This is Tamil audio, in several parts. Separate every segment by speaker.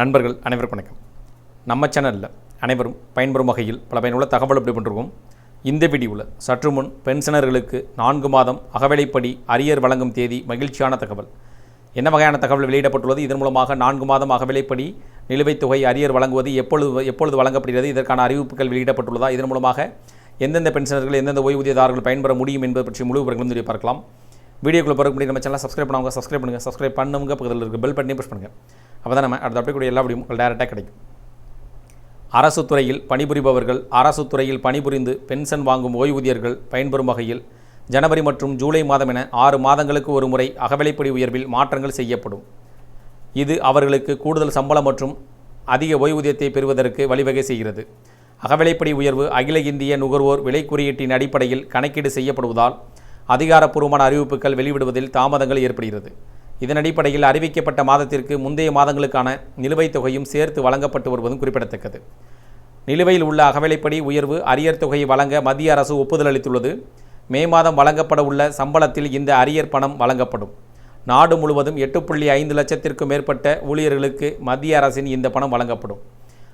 Speaker 1: நண்பர்கள் அனைவருக்கும் வணக்கம். நம்ம சேனலில் அனைவரும் பயன்பெறும் வகையில் பல பயனுள்ள தகவல் அப்படி பண்ணிருக்கோம். இந்த வீடியோவில் சற்று முன் பென்ஷனர்களுக்கு நான்கு மாதம் அகவிலைப்படி அரியர் வழங்கும் தேதி மகிழ்ச்சியான தகவல். என்ன வகையான தகவல் வெளியிடப்பட்டுள்ளது? இதன் மூலமாக நான்கு மாதம் அகவிலைப்படி நிலுவைத் தொகை அரியர் வழங்குவது எப்பொழுது எப்பொழுது வழங்கப்படுகிறது? இதற்கான அறிவிப்புகள் வெளியிடப்பட்டுள்ளதா? இதன் மூலமாக எந்தெந்த பென்ஷனர்கள் எந்தெந்த ஓய்வூதியதாரர்கள் பயன்பெற முடியும் என்பது பற்றி முழு விவரங்களும் தெரிய பார்க்கலாம். வீடியோக்குள்ளே பிறகு முடியும் நம்ம சேனல் சப்ஸ்கிரைப் பண்ணுவாங்க சப்ஸ்கிரைப் பண்ணுங்கள் சப்ஸ்கிரைப் பண்ணுங்க பக்கத்தில் இருக்க பெல் பட்டனே ப்ரெஸ் பண்ணுங்கள் அப்போ தான் நம்ம அடுத்த அப்படி கூட எல்லா முடியும் உங்களுக்கு டேரெக்டாக கிடைக்கும். அரசு துறையில் பணிபுரிபவர்கள் அரசு துறையில் பணிபுரிந்து பென்ஷன் வாங்கும் ஓய்வூதியர்கள் பயன்பெறும் வகையில் ஜனவரி மற்றும் ஜூலை மாதம் என ஆறு மாதங்களுக்கு ஒரு முறை அகவிலைப்படி உயர்வில் மாற்றங்கள் செய்யப்படும். இது அவர்களுக்கு கூடுதல் சம்பளம் மற்றும் அதிக ஓய்வூதியத்தை பெறுவதற்கு வழிவகை செய்கிறது. அகவிலைப்படி உயர்வு அகில இந்திய நுகர்வோர் விலை குறியீட்டின் அடிப்படையில் கணக்கீடு செய்யப்படுவதால் அதிகாரப்பூர்வமான அறிவிப்புகள் வெளிவிடுவதில் தாமதங்கள் ஏற்படுகிறது. இதன் அடிப்படையில் அறிவிக்கப்பட்ட மாதத்திற்கு முந்தைய மாதங்களுக்கான நிலுவைத் தொகையும் சேர்த்து வழங்கப்பட்டு வருவதும் குறிப்பிடத்தக்கது. நிலுவையில் உள்ள அகவிலைப்படி உயர்வு அரியர் தொகையை வழங்க மத்திய அரசு ஒப்புதல் அளித்துள்ளது. மே மாதம் வழங்கப்பட உள்ள சம்பளத்தில் இந்த அரியர் பணம் வழங்கப்படும். நாடு முழுவதும் எட்டு புள்ளி ஐந்து லட்சத்திற்கும் மேற்பட்ட ஊழியர்களுக்கு மத்திய அரசின் இந்த பணம் வழங்கப்படும்.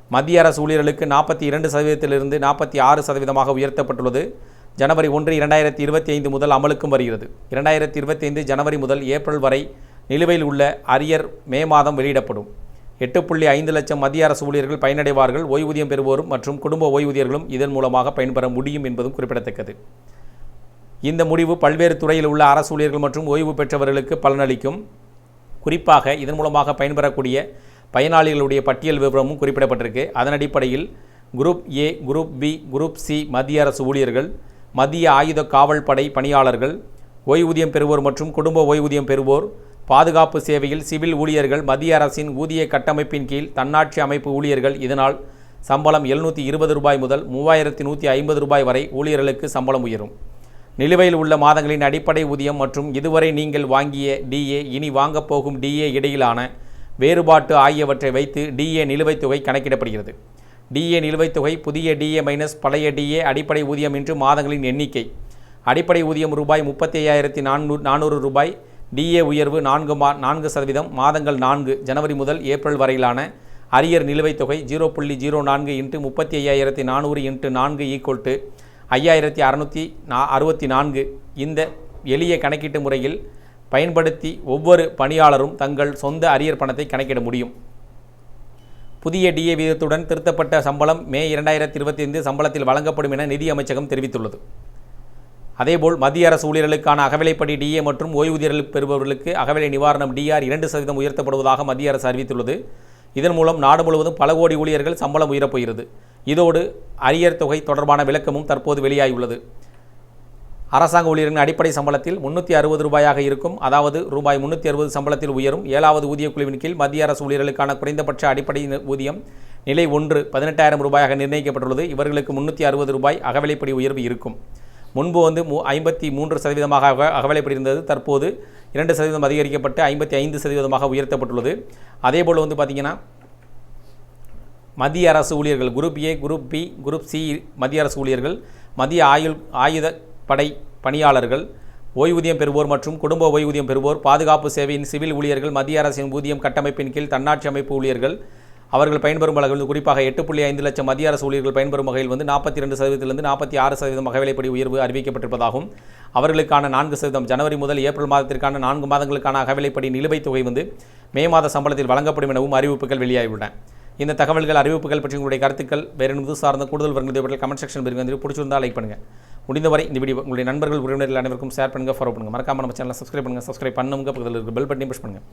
Speaker 1: மத்திய அரசு ஊழியர்களுக்கு நாற்பத்தி இரண்டு சதவீதத்திலிருந்து நாற்பத்தி ஆறு சதவீதமாக உயர்த்தப்பட்டுள்ளது. ஜனவரி ஒன்று இரண்டாயிரத்தி இருபத்தி ஐந்து முதல் அமலுக்கும் வருகிறது. இரண்டாயிரத்தி இருபத்தி ஐந்து ஜனவரி முதல் ஏப்ரல் வரை நிலுவையில் உள்ள அரியர் மே மாதம் வெளியிடப்படும். எட்டு புள்ளி ஐந்து லட்சம் மத்திய அரசு ஊழியர்கள் பயனடைவார்கள். ஓய்வூதியம் பெறுவோரும் மற்றும் குடும்ப ஓய்வூதியர்களும் இதன் மூலமாக பயன்பெற முடியும் என்பதும் குறிப்பிடத்தக்கது. இந்த முடிவு பல்வேறு துறையில் உள்ள அரசு ஊழியர்கள் மற்றும் ஓய்வு பெற்றவர்களுக்கு பலனளிக்கும். குறிப்பாக இதன் மூலமாக பயன்பெறக்கூடிய பயனாளிகளுடைய பட்டியல் விவரமும் குறிப்பிடப்பட்டிருக்கு. அதன் அடிப்படையில் group A group B group C மத்திய அரசு ஊழியர்கள் மத்திய ஆயுத காவல் படை பணியாளர்கள் ஓய்வூதியம் பெறுவோர் மற்றும் குடும்ப ஓய்வூதியம் பெறுவோர் பாதுகாப்பு சேவையில் சிவில் ஊழியர்கள் மத்திய அரசின் ஊதிய கட்டமைப்பின் கீழ் தன்னாட்சி அமைப்பு ஊழியர்கள் இதனால் சம்பளம் எழுநூற்றி இருபது ரூபாய் முதல் மூவாயிரத்தி நூற்றி ஐம்பது ரூபாய் வரை ஊழியர்களுக்கு சம்பளம் உயரும். நிலுவையில் உள்ள மாதங்களின் அடிப்படை ஊதியம் மற்றும் இதுவரை நீங்கள் வாங்கிய டிஏ இனி வாங்கப் போகும் டிஏ இடையிலான வேறுபாட்டு ஆகியவற்றை வைத்து டிஏ நிலுவைத் தொகை கணக்கிடப்படுகிறது. டிஏ நிலுவைத் தொகை புதிய டிஏ மைனஸ் பழைய டிஏ அடிப்படை ஊதியம் என்று மாதங்களின் எண்ணிக்கை. அடிப்படை ஊதியம் ரூபாய் முப்பத்தி ஐயாயிரத்தி நானூறு நானூறு ரூபாய் டிஏ உயர்வு நான்கு மா நான்கு சதவீதம் மாதங்கள் நான்கு ஜனவரி முதல் ஏப்ரல் வரையிலான அரியர் நிலுவைத் தொகை ஜீரோ புள்ளி ஜீரோ நான்கு இன்ட்டு முப்பத்தி ஐயாயிரத்தி நானூறு இன்ட்டு நான்கு ஈக்குவல் டு ஐயாயிரத்தி அறநூற்றி நா அறுபத்தி நான்கு. இந்த எளிய கணக்கீட்டு முறையில் பயன்படுத்தி ஒவ்வொரு பணியாளரும் தங்கள் சொந்த அரியர் பணத்தை கணக்கிட முடியும். புதிய டிஏ வீதத்துடன் திருத்தப்பட்ட சம்பளம் மே இரண்டாயிரத்தி இருபத்தி ஐந்து சம்பளத்தில் வழங்கப்படும் என நிதி அமைச்சகம் தெரிவித்துள்ளது. அதேபோல் மத்திய அரசு ஊழியர்களுக்கான அகவிலைப்படி டிஏ மற்றும் ஓய்வூதியர்கள் பெறுபவர்களுக்கு அகவிலை நிவாரணம் டிஆர் இரண்டு சதவீதம் உயர்த்தப்படுவதாக மத்திய அரசு அறிவித்துள்ளது. இதன் மூலம் நாடு முழுவதும் பல கோடி ஊழியர்கள் சம்பளம் உயரப்போகிறது. இதோடு அரியர் தொகை தொடர்பான விளக்கமும் தற்போது வெளியாகியுள்ளது. அரசாங்க ஊழியர்களின் அடிப்படை சம்பளத்தில் முன்னூற்றி அறுபது ரூபாயாக இருக்கும். அதாவது ரூபாய் முன்னூற்றி அறுபது சம்பளத்தில் உயரும். ஏழாவது ஊதிய குழுவின் கீழ் மத்திய அரசு ஊழியர்களுக்கான குறைந்தபட்ச அடிப்படை ஊதியம் நிலை ஒன்று பதினெட்டாயிரம் ரூபாயாக நிர்ணயிக்கப்பட்டுள்ளது. இவர்களுக்கு முன்னூற்றி அறுபது ரூபாய் அகவிலைப்படி உயர்வு இருக்கும். முன்பு வந்து மூ ஐம்பத்தி மூன்று சதவீதமாக அக தற்போது இரண்டு சதவீதம் அதிகரிக்கப்பட்டு ஐம்பத்தி ஐந்து சதவீதமாக உயர்த்தப்பட்டுள்ளது. அதேபோல் வந்து பார்த்திங்கன்னா மத்திய அரசு ஊழியர்கள் group A group B group C மத்திய அரசு ஊழியர்கள் மத்திய ஆயுள் ஆயுத படை பணியாளர்கள் ஓய்வூதியம் பெறுவோர் மற்றும் குடும்ப ஓய்வூதியம் பெறுவோர் பாதுகாப்பு சேவையின் சிவில் ஊழியர்கள் மத்திய அரசின் ஊதியம் கட்டமைப்பின் கீழ் தன்னாட்சி அமைப்பு ஊழியர்கள் அவர்கள் பயன்பெறும் வகையில் குறிப்பாக எட்டு புள்ளி ஐந்து லட்சம் மத்திய அரசு ஊழியர்கள் பயன்பெறும் வகையில் வந்து நாற்பத்தி ரெண்டு சதவீதத்திலிருந்து நாற்பத்தி ஆறு சதவீதம் அகவிலைப்படி உயர்வு அறிவிக்கப்பட்டிருப்பதாகவும் அவர்களுக்கான நான்கு சதவீதம் ஜனவரி முதல் ஏப்ரல் மாதத்திற்கான நான்கு மாதங்களுக்கான அகவிலைப்படி நிலுவைத் தொகை வந்து மே மாத சம்பளத்தில் வழங்கப்படும் எனவும் அறிவிப்புகள் வெளியாகியுள்ளன. இந்த தகவல்கள் அறிவிப்புகள் பற்றி உங்களுடைய கருத்துக்கள் வேறு என்பது சார்ந்த கூடுதல் விவரங்கள் கமெண்ட் செக்ஷன் பிரிவு வந்து பிடிச்சிருந்தால் லைக் பண்ணுங்கள் முடிந்தவரை இந்த வீடியோ உங்களுடைய நண்பர்கள் உறவினர்கள் அனைவருக்கும் ஷேர் பண்ணுங்கள் ஃபாலோ பண்ணுங்கள் மறக்காம நம்ம சேனலை சப்ஸ்கிரைப் பண்ணுங்கள் சப்ஸ்கிரைப் பண்ணுங்க பக்கத்தில் இருக்க பெல் பட்டனையும் புஷ் பண்ணுங்கள்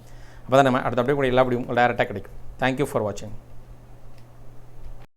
Speaker 1: அப்போ தான் நம்ம அடுத்த அப்படியே கூட எல்லா வீடியோ டேரெக்டாக கிடைக்கும். தேங்க்யூ ஃபார் வாட்சிங்